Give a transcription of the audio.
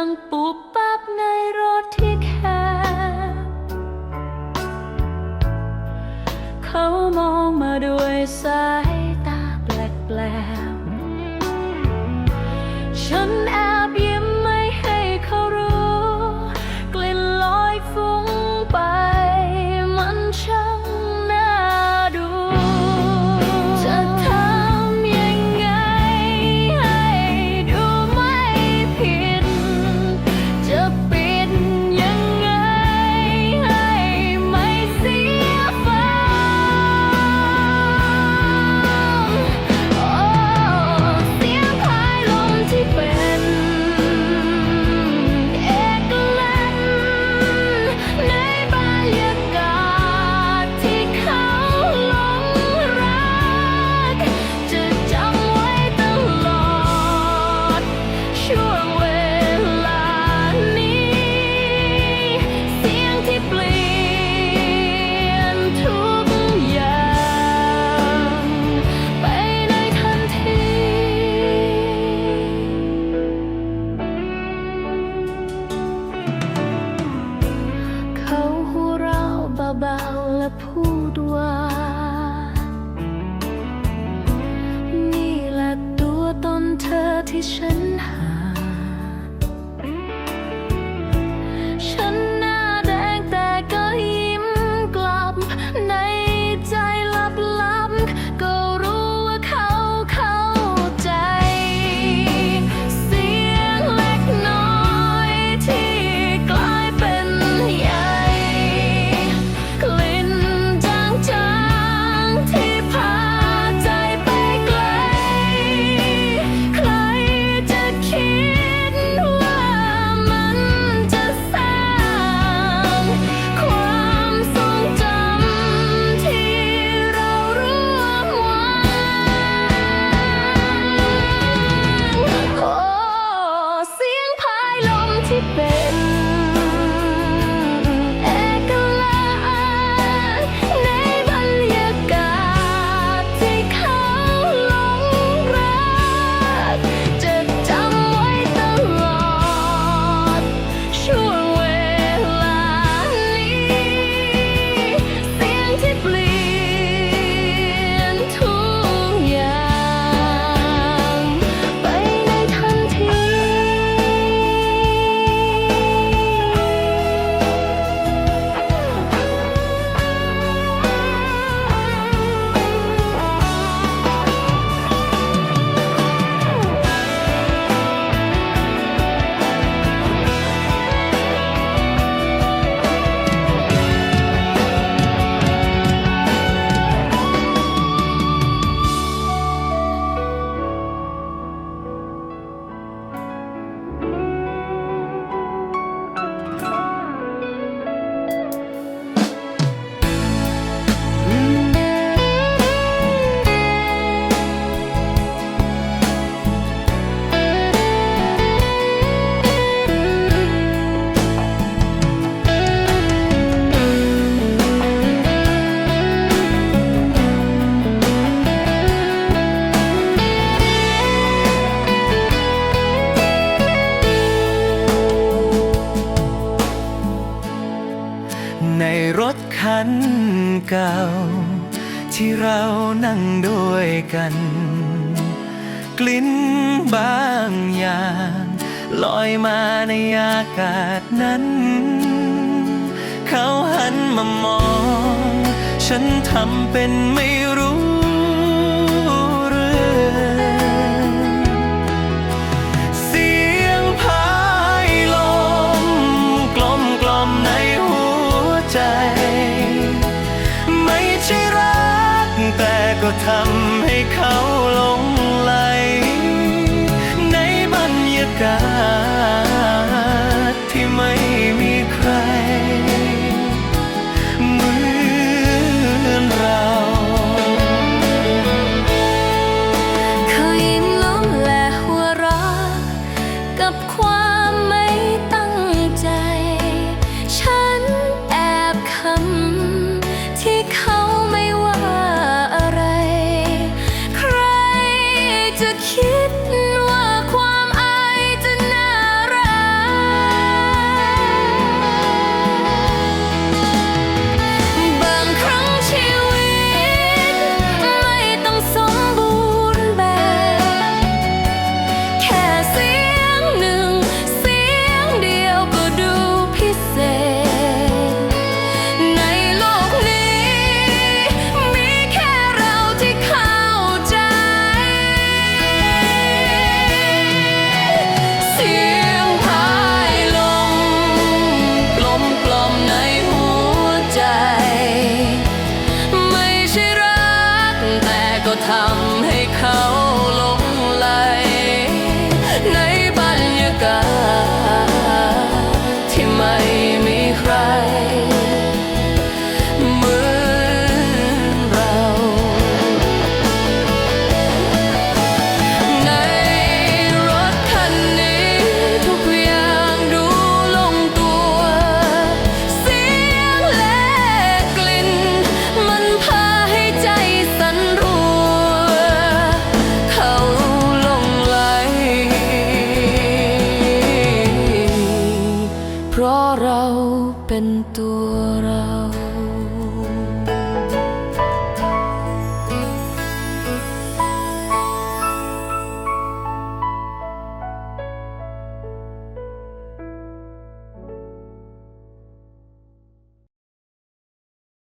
ดังปุบปับในรถที่แคบเขามองมาด้วยสาย 深身后。 ในรถคันเก่า ที่เรานั่งด้วยกัน กลิ่นบางอย่างลอยมาในอากาศนั้น เขาหันมามอง ฉันทำเป็นไม่ sky เป็นตัว